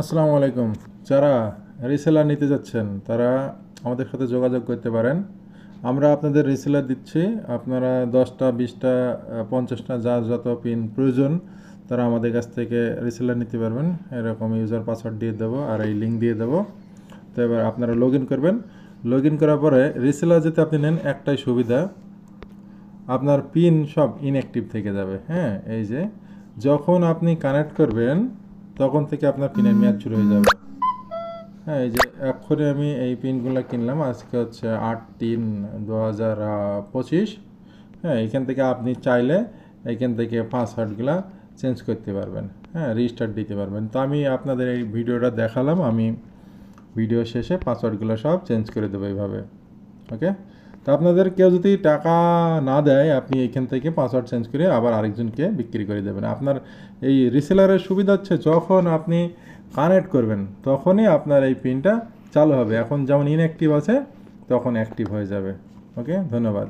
আসসালামু আলাইকুম। যারা রিসেলার নিতে যাচ্ছেন, তারা আমাদের সাথে যোগাযোগ করতে পারেন। আমরা আপনাদের রিসেলার দিচ্ছি। আপনারা দশটা, বিশটা পঞ্চাশটা, যার যত পিন প্রয়োজন, তারা আমাদের কাছ থেকে রিসেলার নিতে পারবেন। এরকম ইউজার পাসওয়ার্ড দিয়ে দেবো আর এই লিঙ্ক দিয়ে দেবো। তো এবার আপনারা লগ করবেন। লগ করার পরে রিসেলার যেতে আপনি নেন একটাই সুবিধা। আপনার পিন সব ইনঅ্যাক্টিভ থেকে যাবে। হ্যাঁ এই যে, যখন আপনি কানেক্ট করবেন তখন থেকে আপনার পিনের মেয়াদ শুরু হয়ে যাবে। হ্যাঁ এই যে এক্ষণে আমি এই পিনগুলো কিনলাম, আজকে হচ্ছে আট তিন দু হাজার পঁচিশ। হ্যাঁ এখান থেকে আপনি চাইলে এখান থেকে পাসওয়ার্ডগুলো চেঞ্জ করতে পারবেন। হ্যাঁ রিস্টার্ট দিতে পারবেন। তো আমি আপনাদের এই ভিডিওটা দেখালাম, আমি ভিডিও শেষে পাসওয়ার্ডগুলো সব চেঞ্জ করে দেবো এইভাবে। ওকে? তো আপনাদের কেউ যদি টাকা না দেয়, আপনি এখান থেকে পাসওয়ার্ড চেঞ্জ করে আবার আরেকজনকে বিক্রি করে দেবেন। আপনার এই রিসেলারের সুবিধা হচ্ছে যখন আপনি কানেক্ট করবেন, তখনই আপনার এই পিনটা চালু হবে। এখন যেমন ইনঅ্যাক্টিভ আছে, তখন অ্যাক্টিভ হয়ে যাবে। ওকে ধন্যবাদ।